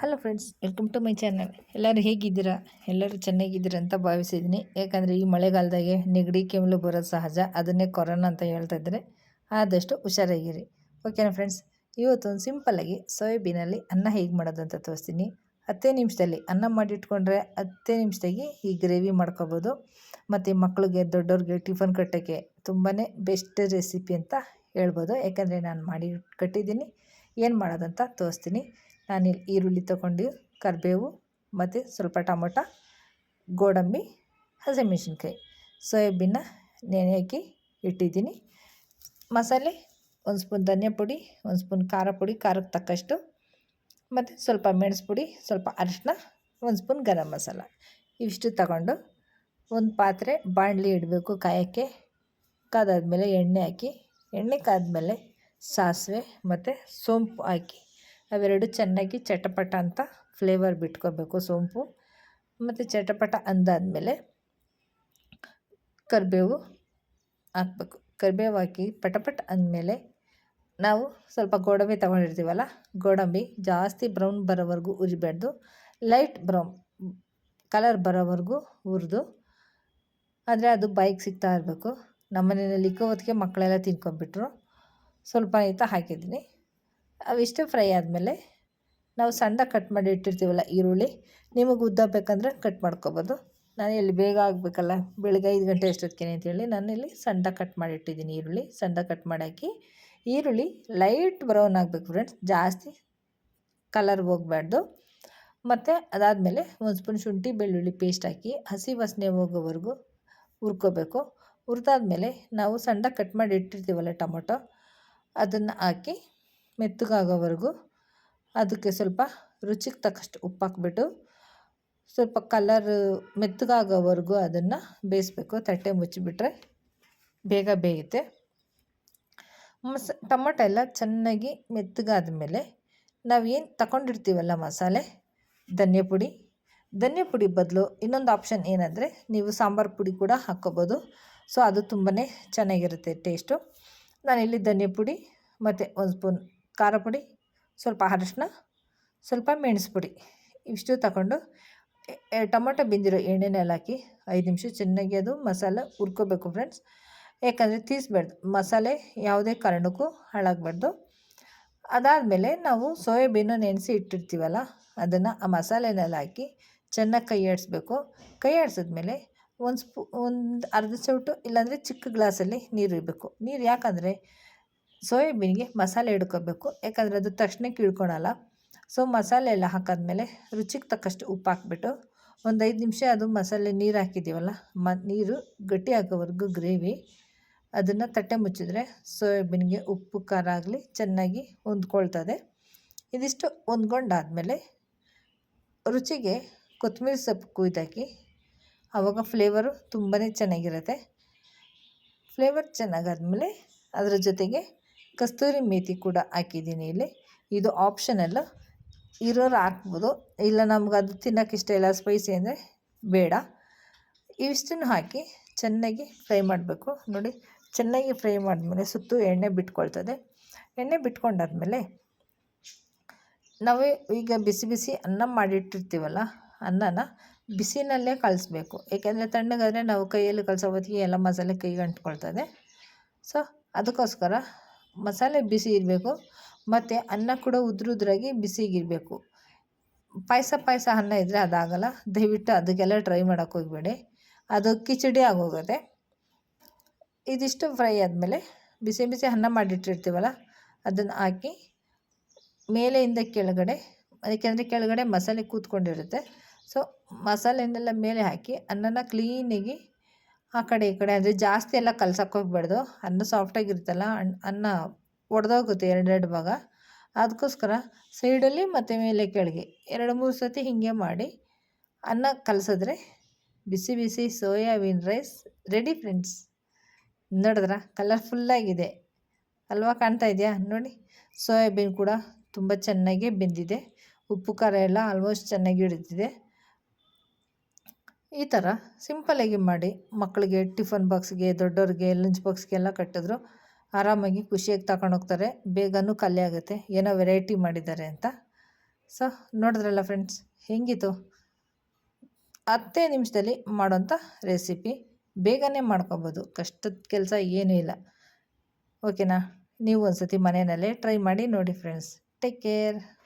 Hello friends welcome to my channel ಎಲ್ಲರೂ ಹೇಗಿದ್ದೀರಾ? ಎಲ್ಲರೂ ಚೆನ್ನಾಗಿದ್ದೀರಾ ಅಂತ ಭಾವಿಸಿದ್ದೀನಿ. ಯಾಕಂದರೆ ಈ ಮಳೆಗಾಲದಾಗೆ ನೆಗಡಿ ಕೆಮ್ಮಲು ಬರೋದು ಸಹಜ. ಅದನ್ನೇ ಕೊರೋನಾ ಅಂತ ಹೇಳ್ತಾ ಇದ್ದಾರೆ ಆದಷ್ಟು ಹುಷಾರಾಗಿರಿ. ಓಕೆನಾ ಫ್ರೆಂಡ್ಸ್ ಇವತ್ತೊಂದು ಸಿಂಪಲ್ಲಾಗಿ ಸೋಯಾಬೀನಲ್ಲಿ ಅನ್ನ ಹೇಗೆ ಮಾಡೋದು ಅಂತ ತೋರಿಸ್ತೀನಿ. ಹತ್ತೇ ನಿಮಿಷದಲ್ಲಿ ಅನ್ನ ಮಾಡಿಟ್ಕೊಂಡ್ರೆ ಹತ್ತೇ ನಿಮಿಷದಾಗಿ ಈ ಗ್ರೇವಿ ಮಾಡ್ಕೋಬೋದು. ಮತ್ತು ಮಕ್ಕಳಿಗೆ ದೊಡ್ಡವ್ರಿಗೆ ಟಿಫನ್ ಕಟ್ಟೋಕ್ಕೆ ತುಂಬಾ ಬೆಸ್ಟ್ ರೆಸಿಪಿ ಅಂತ ಹೇಳ್ಬೋದು. ಯಾಕಂದರೆ ನಾನು ಮಾಡಿ ಕಟ್ಟಿದ್ದೀನಿ. ಏನು ಮಾಡೋದಂತ ತೋರಿಸ್ತೀನಿ. ನಾನಿಲ್ಲಿ ಈರುಳ್ಳಿ ತೊಗೊಂಡು, ಕರಿಬೇವು ಮತ್ತು ಸ್ವಲ್ಪ ಟೊಮೊಟೊ, ಗೋಡಂಬಿ, ಹಸಿಮೆಣ್ಸಿನ್ಕಾಯಿ. ಸೋಯಾಬೀನ ನೆನೆ ಹಾಕಿ ಇಟ್ಟಿದ್ದೀನಿ. ಮಸಾಲೆ ಒಂದು ಸ್ಪೂನ್ ಧನಿಯಾ ಪುಡಿ, ಒಂದು ಸ್ಪೂನ್ ಖಾರ ಪುಡಿ ಖಾರಕ್ಕೆ ತಕ್ಕಷ್ಟು ಮತ್ತು ಸ್ವಲ್ಪ ಮೆಣಸು ಪುಡಿ, ಸ್ವಲ್ಪ ಅರಿಶಿನ ಒಂದು ಸ್ಪೂನ್ ಗರಂ ಮಸಾಲ. ಇವಿಷ್ಟು ತಗೊಂಡು ಒಂದು ಪಾತ್ರೆ ಬಾಣಲಿ ಇಡಬೇಕು ಕಾಯೋಕ್ಕೆ. ಕಾದಾದ್ಮೇಲೆ ಎಣ್ಣೆ ಹಾಕಿ, ಎಣ್ಣೆ ಕಾದ್ಮೇಲೆ ಸಾಸಿವೆ ಮತ್ತು ಸೋಂಪು ಹಾಕಿ. ಅವೆರಡು ಚೆನ್ನಾಗಿ ಚಟಪಟ ಅಂತ ಫ್ಲೇವರ್ ಬಿಟ್ಕೋಬೇಕು ಸೋಂಪು. ಮತ್ತು ಚಟಪಟ ಅಂದಾದಮೇಲೆ ಕರಿಬೇವು ಹಾಕ್ಬೇಕು. ಕರಿಬೇವು ಹಾಕಿ ಪಟಪಟ ಅಂದಮೇಲೆ ನಾವು ಸ್ವಲ್ಪ ಗೋಡಂಬಿ ತೊಗೊಂಡಿರ್ತೀವಲ್ಲ, ಗೋಡಂಬಿ ಜಾಸ್ತಿ ಬ್ರೌನ್ ಬರೋವರೆಗೂ ಉರಿಬಾರ್ದು. ಲೈಟ್ ಬ್ರೌನ್ ಕಲರ್ ಬರೋವರೆಗೂ ಹುರಿದು ಆದರೆ ಅದು ಬೈಕ್ ಸಿಗ್ತಾ ಇರಬೇಕು. ನಮ್ಮ ಮನೆಯಲ್ಲಿ ಇಕ್ಕೋ ಹೊತ್ತಿಗೆ ಮಕ್ಕಳೆಲ್ಲ ತಿನ್ಕೊಂಡ್ಬಿಟ್ರು. ಸ್ವಲ್ಪ ಆಯಿತಾ ಹಾಕಿದ್ದೀನಿ. ಅವಿಷ್ಟು ಫ್ರೈ ಆದಮೇಲೆ ನಾವು ಸಣ್ಣ ಕಟ್ ಮಾಡಿ ಇಟ್ಟಿರ್ತೀವಲ್ಲ ಈರುಳ್ಳಿ, ನಿಮಗೆ ಉದ್ದ ಬೇಕಂದ್ರೆ ಕಟ್ ಮಾಡ್ಕೊಬೋದು. ನಾನು ಇಲ್ಲಿ ಬೇಗ ಆಗಬೇಕಲ್ಲ, ಬೆಳಗ್ಗೆ ಐದು ಗಂಟೆ ಅಷ್ಟೊತ್ತಿಗೆ ಅಂತೇಳಿ ನಾನು ಇಲ್ಲಿ ಸಣ್ಣ ಕಟ್ ಮಾಡಿ ಇಟ್ಟಿದ್ದೀನಿ ಈರುಳ್ಳಿ. ಸಣ್ಣ ಕಟ್ ಮಾಡಿ ಈರುಳ್ಳಿ ಲೈಟ್ ಬ್ರೌನ್ ಆಗಬೇಕು ಫ್ರೆಂಡ್ಸ್ ಜಾಸ್ತಿ ಕಲರ್ ಹೋಗಬಾರ್ದು. ಮತ್ತು ಅದಾದಮೇಲೆ ಒಂದು ಸ್ಪೂನ್ ಶುಂಠಿ ಬೆಳ್ಳುಳ್ಳಿ ಪೇಸ್ಟ್ ಹಾಕಿ ಹಸಿ ವಾಸನೆ ಹೋಗೋವರೆಗೂ ಹುರ್ಕೋಬೇಕು. ಹುರಿದಾದ್ಮೇಲೆ ನಾವು ಸಣ್ಣ ಕಟ್ ಮಾಡಿ ಇಟ್ಟಿರ್ತೀವಲ್ಲ ಟೊಮೊಟೊ, ಅದನ್ನು ಹಾಕಿ ಮೆತ್ತಗಾಗೋವರೆಗೂ ಅದಕ್ಕೆ ಸ್ವಲ್ಪ ರುಚಿಗೆ ತಕ್ಕಷ್ಟು ಉಪ್ಪು ಹಾಕ್ಬಿಟ್ಟು ಸ್ವಲ್ಪ ಕಲರ್ ಮೆತ್ತಗಾಗೋವರೆಗೂ ಅದನ್ನು ಬೇಯಿಸ್ಬೇಕು. ತಟ್ಟೆ ಮುಚ್ಚಿಬಿಟ್ರೆ ಬೇಗ ಬೇಯುತ್ತೆ. ಮಸ, ಟೊಮೊಟೊ ಎಲ್ಲ ಚೆನ್ನಾಗಿ ಮೆತ್ತಗಾದ ಮೇಲೆ ನಾವೇನು ತಗೊಂಡಿರ್ತೀವಲ್ಲ ಮಸಾಲೆ? ಧನ್ಯ ಪುಡಿ. ಧನ್ಯ ಪುಡಿ ಬದಲು ಇನ್ನೊಂದು ಆಪ್ಷನ್ ಏನಂದರೆ ನೀವು ಸಾಂಬಾರು ಪುಡಿ ಕೂಡ ಹಾಕ್ಕೋಬೋದು. ಸೊ ಅದು ತುಂಬಾ ಚೆನ್ನಾಗಿರುತ್ತೆ ಟೇಸ್ಟು ನಾನಿಲ್ಲಿ ಧನ್ಯ ಪುಡಿ ಮತ್ತು ಒಂದು ಸ್ಪೂನ್ ಖಾರ ಪುಡಿ, ಸ್ವಲ್ಪ ಅರಶಿನ ಸ್ವಲ್ಪ ಮೆಣಸು ಪುಡಿ. ಇಷ್ಟು ತಗೊಂಡು ಟೊಮೊಟೊ ಬೆಂದಿರೋ ಎಣ್ಣೆನೆಲ್ಲ ಹಾಕಿ ಐದು ನಿಮಿಷ ಚೆನ್ನಾಗಿ ಅದು ಮಸಾಲೆ ಹುರ್ಕೋಬೇಕು ಫ್ರೆಂಡ್ಸ್ ಯಾಕಂದರೆ ತೀಸ್ಬಾರ್ದು. ಮಸಾಲೆ ಯಾವುದೇ ಕಾರಣಕ್ಕೂ ಹಾಳಾಗಬಾರ್ದು. ಅದಾದಮೇಲೆ ನಾವು ಸೋಯಾಬೀನು ನೆನೆಸಿ ಇಟ್ಟಿರ್ತೀವಲ್ಲ, ಅದನ್ನು ಆ ಮಸಾಲೆನೆಲ್ಲ ಹಾಕಿ ಚೆನ್ನಾಗಿ ಕೈ ಆಡಿಸ್ಬೇಕು. ಕೈ ಆಡಿಸಿದ್ಮೇಲೆ ಒಂದು ಸ್ಪೂ, ಒಂದು ಅರ್ಧ ಸೌಟು ಇಲ್ಲಾಂದರೆ ಚಿಕ್ಕ ಗ್ಲಾಸಲ್ಲಿ ನೀರು ಇರಬೇಕು ನೀರು ಯಾಕಂದರೆ ಸೋಯಾಬೀನ್ಗೆ ಮಸಾಲೆ ಹಿಡ್ಕೋಬೇಕು ಯಾಕಂದರೆ ಅದು ತಕ್ಷಣಕ್ಕೆ ಹಿಡ್ಕೊಳಲ್ಲ ಸೊ ಮಸಾಲೆ ಎಲ್ಲ ಹಾಕಾದ್ಮೇಲೆ ರುಚಿಗೆ ತಕ್ಕಷ್ಟು ಉಪ್ಪು ಹಾಕ್ಬಿಟ್ಟು ಒಂದು ಐದು ನಿಮಿಷ ಅದು ಮಸಾಲೆ ನೀರು ಹಾಕಿದ್ದೀವಲ್ಲ, ಮ, ನೀರು ಗಟ್ಟಿ ಆಗೋವರೆಗೂ ಗ್ರೇವಿ, ಅದನ್ನು ತಟ್ಟೆ ಮುಚ್ಚಿದ್ರೆ ಸೋಯಾಬೀನ್ಗೆ ಉಪ್ಪು, ಖಾರ ಆಗಲಿ ಚೆನ್ನಾಗಿ ಹೊಂದ್ಕೊಳ್ತದೆ. ಇದಿಷ್ಟು ಹೊಂದ್ಕೊಂಡಾದಮೇಲೆ ರುಚಿಗೆ ಕೊತ್ತಂಬರಿ ಸೊಪ್ಪು ಕುಯ್ದಾಕಿ ಆವಾಗ ಫ್ಲೇವರು ತುಂಬಾ ಚೆನ್ನಾಗಿರುತ್ತೆ. ಫ್ಲೇವರ್ ಚೆನ್ನಾಗಾದ್ಮೇಲೆ ಅದರ ಜೊತೆಗೆ ಕಸ್ತೂರಿ ಮೇತಿ ಕೂಡ ಹಾಕಿದ್ದೀನಿ ಇಲ್ಲಿ. ಇದು ಆಪ್ಷನಲ್ಲ ಇರೋರು ಹಾಕ್ಬೋದು. ಇಲ್ಲ, ನಮ್ಗೆ ಅದು ತಿನ್ನೋಕೆ ಇಷ್ಟ ಇಲ್ಲ ಸ್ಪೈಸಿ ಅಂದರೆ ಬೇಡ. ಇವಿಷ್ಟನ್ನು ಹಾಕಿ ಚೆನ್ನಾಗಿ ಫ್ರೈ ಮಾಡಬೇಕು. ನೋಡಿ, ಚೆನ್ನಾಗಿ ಫ್ರೈ ಮಾಡಿದ್ಮೇಲೆ ಸುತ್ತು ಎಣ್ಣೆ ಬಿಟ್ಕೊಳ್ತದೆ. ಎಣ್ಣೆ ಬಿಟ್ಕೊಂಡಾದ್ಮೇಲೆ ನಾವೇ ಈಗ ಬಿಸಿ ಬಿಸಿ ಅನ್ನ ಮಾಡಿಟ್ಟಿರ್ತೀವಲ್ಲ, ಅನ್ನನ ಬಿಸಿನಲ್ಲೇ ಕಳಿಸ್ಬೇಕು. ಏಕೆಂದರೆ ತಣ್ಣಗಾದರೆ ನಾವು ಕೈಯಲ್ಲಿ ಕಳಿಸೋ ಹೊತ್ತಿಗೆ ಎಲ್ಲ ಮಸಾಲೆ ಕೈಗೆ ಅಂಟ್ಕೊಳ್ತದೆ. ಸೊ ಅದಕ್ಕೋಸ್ಕರ ಮಸಾಲೆ ಬಿಸಿ ಇರಬೇಕು, ಮತ್ತು ಅನ್ನ ಕೂಡ ಉದ್ರುದ್ರಾಗಿ ಬಿಸಿಗಿರಬೇಕು. ಪಾಯಸ ಪಾಯಸ ಅನ್ನ ಇದ್ದರೆ ಅದಾಗಲ್ಲ. ದಯವಿಟ್ಟು ಅದಕ್ಕೆಲ್ಲ ಟ್ರೈ ಮಾಡೋಕ್ಕೆ ಹೋಗಬೇಡಿ. ಅದು ಕಿಚಡಿ ಆಗೋಗುತ್ತೆ ಇದಿಷ್ಟು ಫ್ರೈ ಆದಮೇಲೆ ಬಿಸಿ ಬಿಸಿ ಅನ್ನ ಮಾಡಿಟ್ಟಿರ್ತೀವಲ್ಲ, ಅದನ್ನು ಹಾಕಿ ಮೇಲೆಯಿಂದ ಕೆಳಗಡೆ ಅದಕ್ಕೆಂದರೆ ಕೆಳಗಡೆ ಮಸಾಲೆ ಕೂತ್ಕೊಂಡಿರುತ್ತೆ. ಸೊ ಮಸಾಲೆನೆಲ್ಲ ಮೇಲೆ ಹಾಕಿ ಅನ್ನನ ಕ್ಲೀನಾಗಿ ಆ ಕಡೆ ಈ ಕಡೆ ಅಂದರೆ ಜಾಸ್ತಿ ಎಲ್ಲ ಕಲ್ಸಕ್ಕೆ ಹೋಗ್ಬಾರ್ದು. ಅನ್ನ ಸಾಫ್ಟಾಗಿರುತ್ತಲ್ಲ ಅನ್ನ ಒಡೆದೋಗುತ್ತೆ ಎರಡೆರಡು ಭಾಗ. ಅದಕ್ಕೋಸ್ಕರ ಸೈಡಲ್ಲಿ ಮತ್ತು ಮೇಲೆ ಕೆಳಗೆ ಎರಡು ಮೂರು ಸತಿ ಹೀಗೆ ಮಾಡಿ ಅನ್ನ ಕಲಸಿದ್ರೆ ಬಿಸಿ ಬಿಸಿ ಸೋಯಾಬೀನ್ ರೈಸ್ ರೆಡಿ ಫ್ರೆಂಡ್ಸ್ ನೋಡಿದ್ರ? ಕಲರ್ಫುಲ್ಲಾಗಿದೆ ಅಲ್ವಾ ಕಾಣ್ತಾ ಇದೆಯಾ? ನೋಡಿ, ಸೋಯಾಬೀನ್ ಕೂಡ ತುಂಬ ಚೆನ್ನಾಗಿ ಬೆಂದಿದೆ. ಉಪ್ಪು ಖಾರ ಎಲ್ಲ ಆಲ್ಮೋಸ್ಟ್ ಚೆನ್ನಾಗಿ ಹಿಡಿದಿದೆ. ಈ ಥರ ಸಿಂಪಲಾಗಿ ಮಾಡಿ ಮಕ್ಕಳಿಗೆ ಟಿಫನ್ ಬಾಕ್ಸ್ಗೆ, ದೊಡ್ಡವ್ರಿಗೆ ಲಂಚ್ ಬಾಕ್ಸ್ಗೆಲ್ಲ ಕಟ್ಟಿದ್ರು, ಆರಾಮಾಗಿ ಖುಷಿಯಾಗಿ ತಗೊಂಡೋಗ್ತಾರೆ ಬೇಗನೂ ಖಾಲಿ ಆಗುತ್ತೆ. ಏನೋ ವೆರೈಟಿ ಮಾಡಿದ್ದಾರೆ ಅಂತ. ಸೊ, ನೋಡಿದ್ರಲ್ಲ ಫ್ರೆಂಡ್ಸ್, ಹೆಂಗಿತ್ತು? ಹತ್ತೇ ನಿಮಿಷದಲ್ಲಿ ಮಾಡೋಂಥ ರೆಸಿಪಿ. ಬೇಗನೆ ಮಾಡ್ಕೊಬೋದು. ಕಷ್ಟದ ಕೆಲಸ ಏನೂ ಇಲ್ಲ. ಓಕೆನಾ? ನೀವು ಒಂದು ಸತಿ ಮನೆಯಲ್ಲೇ ಟ್ರೈ ಮಾಡಿ ನೋಡಿ ಫ್ರೆಂಡ್ಸ್. Take care.